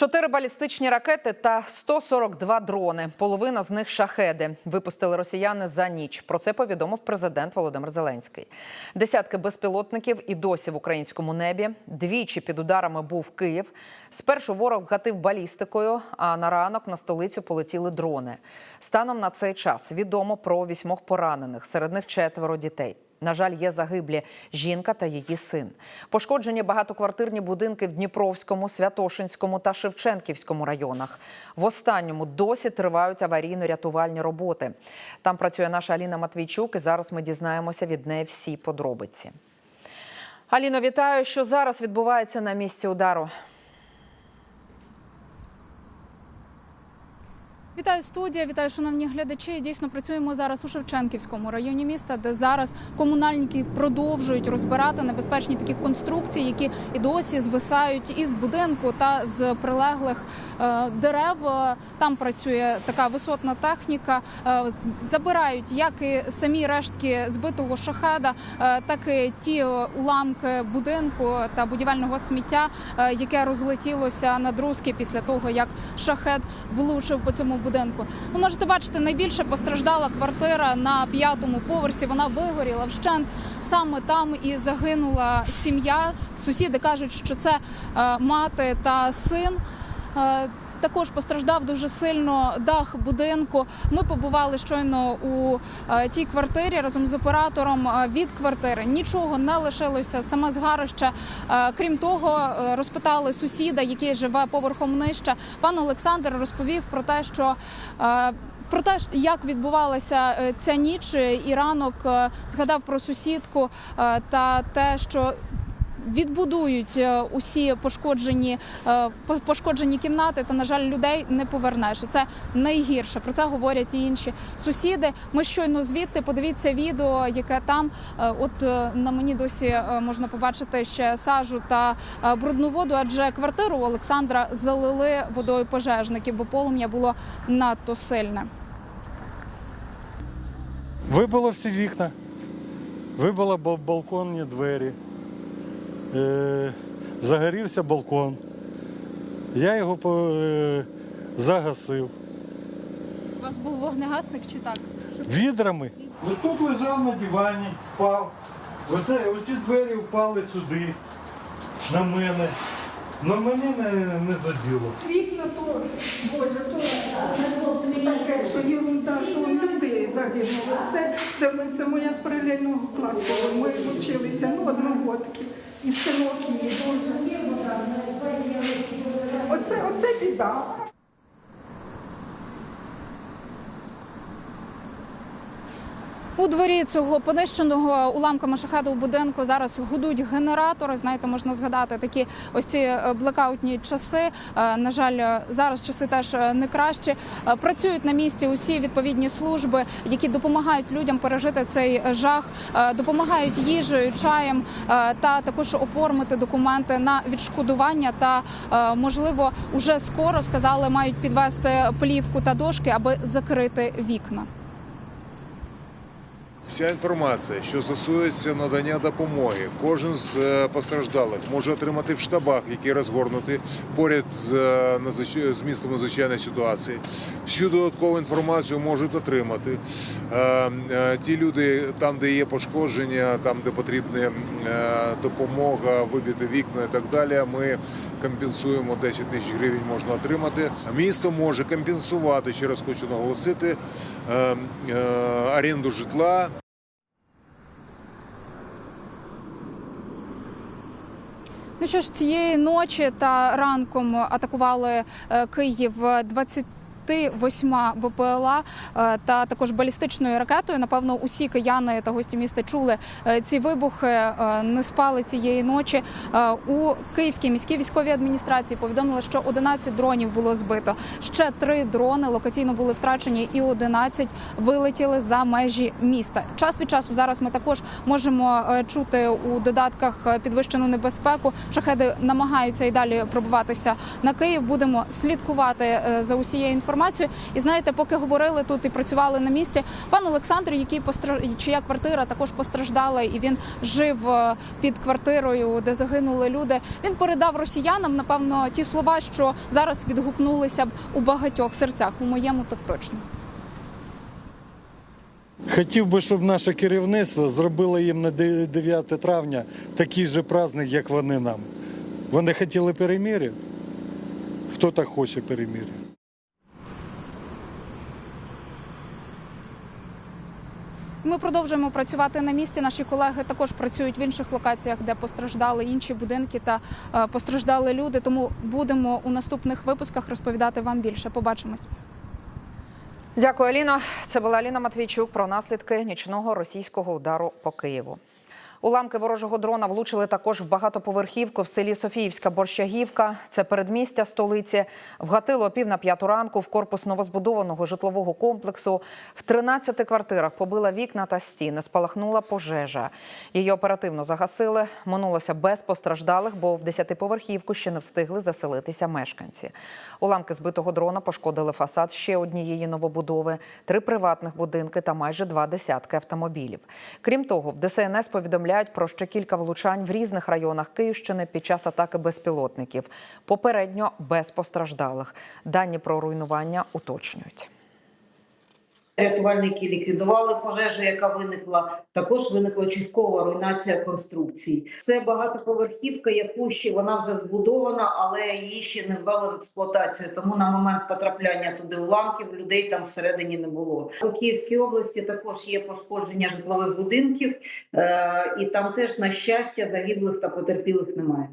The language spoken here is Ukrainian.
Чотири балістичні ракети та 142 дрони. Половина з них шахеди. Випустили росіяни за ніч. Про це повідомив президент Володимир Зеленський. Десятки безпілотників і досі в українському небі. Двічі під ударами був Київ. Спершу ворог гатив балістикою, а на ранок на столицю полетіли дрони. Станом на цей час відомо про вісьмох поранених. Серед них четверо дітей. На жаль, є загиблі жінка та її син. Пошкоджені багатоквартирні будинки в Дніпровському, Святошинському та Шевченківському районах. В останньому досі тривають аварійно-рятувальні роботи. Там працює наша Аліна Матвійчук, і зараз ми дізнаємося від неї всі подробиці. Аліно, вітаю, що зараз відбувається на місці удару. Вітаю студія, вітаю, шановні глядачі. Дійсно працюємо зараз у Шевченківському районі міста, де зараз комунальники продовжують розбирати небезпечні такі конструкції, які і досі звисають із будинку та з прилеглих е, дерев. Там працює така висотна техніка. Е, Забирають як і самі рештки збитого шахеда, е, так і ті уламки будинку та будівельного сміття, е, яке розлетілося на друзки після того, як шахет влучив по цьому будинку. Ну, можете бачити, найбільше постраждала квартира на п'ятому поверсі. Вона вигоріла вщент. Саме там і загинула сім'я. Сусіди кажуть, що це е, мати та син. Також постраждав дуже сильно дах будинку. Ми побували щойно у е, тій квартирі разом з оператором е, від квартири. Нічого не лишилося. Саме згарище. Е, Крім того, розпитали сусіда, який живе поверхом нижче. Пан Олександр розповів про те, що про те, як відбувалася ця ніч і ранок, згадав про сусідку та те, що відбудують е, усі пошкоджені, е, пошкоджені кімнати, та на жаль, людей не повернеш. Це найгірше. Про це говорять і інші сусіди. Ми щойно звідти подивіться відео, яке там. Е, От на мені досі можна побачити ще сажу та брудну воду, адже квартиру Олександра залили водою пожежників, бо полум'я було надто сильне. Вибило всі вікна, вибило балконні двері, е, загорівся балкон. Я його е, загасив У вас був вогнегасник чи так? відрами. Ось тут лежав на дивані, спав. Оце, оці двері впали сюди, на мене. Но мені не, не заділо. Вікна то, Боже, то не таке, що єрунда, що люди загинули. Це, це, це моя з паралельного класу. Ми вчилися, ну, одногодки. І синок її. Оце, оце біда. У дворі цього понищеного уламками шахеду будинку зараз гудуть генератори. Знаєте, можна згадати такі ось ці е, блекаутні часи. Е, На жаль, е, зараз часи теж не кращі. Працюють на місці усі відповідні служби, які допомагають людям пережити цей жах, допомагають їжею, чаєм та також оформити документи на відшкодування. Та можливо, уже скоро сказали, мають підвести плівку та дошки, аби закрити вікна. Вся інформація, що стосується надання допомоги, кожен з е, постраждалих може отримати в штабах, які розгорнуті поряд з, е, з містом надзвичайної ситуації. Всю додаткову інформацію можуть отримати. Е, Ті люди, там, де є пошкодження, там, де потрібна допомога, вибити вікна і так далі, ми компенсуємо 10 тисяч гривень можна отримати. Місто може компенсувати, ще раз хочу наголосити, оренду житла. Ну що ж, цієї ночі та ранком атакували е, Київ. 20 Восьма БПЛА е, та також балістичною ракетою. Напевно, усі кияни та гості міста чули е, ці вибухи, е, не спали цієї ночі. У Київській міській військовій адміністрації повідомили, що 11 дронів було збито. Ще три дрони локаційно були втрачені, і 11 вилетіли за межі міста. Час від часу зараз ми також можемо чути у додатках підвищену небезпеку. Шахеди намагаються і далі пробуватися на Київ. Будемо слідкувати за усією інформацією. Інформацію. І знаєте, поки говорили тут і працювали на місці, пан Олександр, який постра... чия квартира також постраждала, і він жив е, під квартирою, де загинули люди. Він передав росіянам, напевно, ті слова, що зараз відгукнулися б у багатьох серцях. У моєму так точно. Хотів би, щоб наше керівництво зробило їм на 9 травня такий же праздник, як вони нам. Вони хотіли перемир'я. Хто так хоче перемир'я? Ми продовжуємо працювати на місці. Наші колеги також працюють в інших локаціях, де постраждали інші будинки та е, постраждали люди. Тому будемо у наступних випусках розповідати вам більше. Побачимось. Дякую, Аліно. Це була Аліна Матвійчук про наслідки нічного російського удару по Києву. Уламки ворожого дрона влучили також в багатоповерхівку в селі Софіївська Борщагівка. Це передмістя столиці. Вгатило пів на п'яту ранку в корпус новозбудованого житлового комплексу. В 13 квартирах побила вікна та стіни. Спалахнула пожежа. Її оперативно загасили. Минулося без постраждалих, бо в 10-поверхівку ще не встигли заселитися мешканці. Уламки збитого дрона пошкодили фасад ще однієї новобудови, три приватних будинки та майже два десятки автомобілів. Крім того, в ДСНС повідомляють про ще кілька влучань в різних районах Київщини під час атаки безпілотників. Попередньо без постраждалих. Дані про руйнування уточнюють. Рятувальники ліквідували пожежу, яка виникла. Також виникла часткова руйнація конструкцій. Це багатоповерхівка, яку ще вона вже збудована, але її ще не ввели в експлуатацію. Тому на момент потрапляння туди уламків людей там всередині не було. У Київській області також є пошкодження житлових будинків, е- і там теж на щастя загиблих та потерпілих немає.